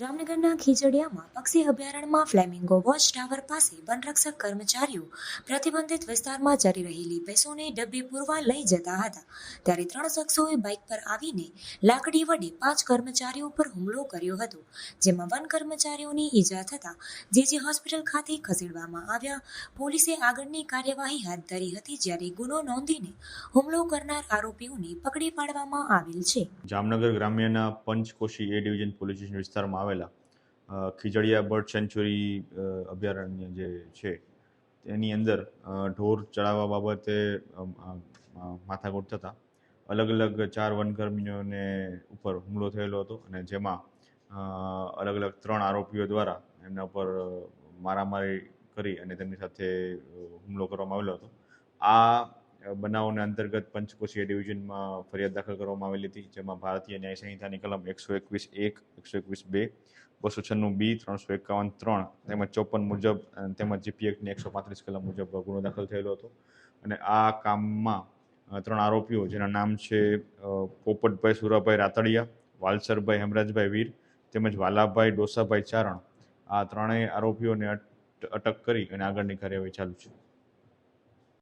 જામનગરના ખીજડીયામાં પક્ષી અભયારણ્યમાં flamingo watch tower પાસે વનરક્ષક કર્મચારીઓ પ્રતિબંધિત વિસ્તારમાં ચરી રહેલી ભેંસોને ડબ્બે પૂરવા લઈ જતા હતા. ત્યારે ત્રણ શખ્સોએ બાઇક પર આવીને લાકડી વડે પાંચ કર્મચારીઓ પર હુમલો કર્યો હતો, જેમાં વન કર્મચારીઓની ઈજા થતાં જેજી હોસ્પિટલ ખાતે ખસેડવામાં આવ્યા. પોલીસે આગળની કાર્યવાહી હાથ ધરી હતી, જ્યારે ગુનો નોંધીને હુમલો કરનાર આરોપીઓને પકડી પાડવામાં આવેલ છે. Jamnagar ગ્રામ્યના Panchkoshi A division police station વિસ્તારમાં આવેલા. ખીજડીયા બર્ડ સેન્ચ્યુરી અભયારણ્ય જે છે, તેની અંદર ઢોર ચડાવવા બાબતે માથાકૂટ થતાં. અલગ અલગ ચાર વનકર્મીઓને ઉપર હુમલો થયેલો હતો અને જેમાં અલગ અલગ ત્રણ આરોપીઓ દ્વારા એમના ઉપર મારામારી કરી અને તેમની સાથે હુમલો કરવામાં આવેલો હતો. આ બનાવોને અંતર્ગત પંચકોશીય ડિવિઝનમાં ફરિયાદ દાખલ કરવામાં આવેલી હતી, જેમાં ભારતીય ન્યાય સંહિતાની કલમ એકસો એકવીસ એક, એકસો એકવીસ બે, બસો છન્નું બી, ત્રણસો એકાવન ત્રણ તેમજ ચોપન મુજબ તેમજ જીપી એકસો પાંત્રીસ કલમ મુજબ ગુનો દાખલ થયેલો હતો. અને આ કામમાં ત્રણ આરોપીઓ, જેના નામ છે પોપટભાઈ સુરાભાઈ રાતડિયા, વાલસરભાઈ હેમરાજભાઈ વીર તેમજ વાલાભાઈ ડોસાભાઈ ચારણ, આ ત્રણેય આરોપીઓને અટ- અટક કરી અને આગળની કાર્યવાહી ચાલુ છે.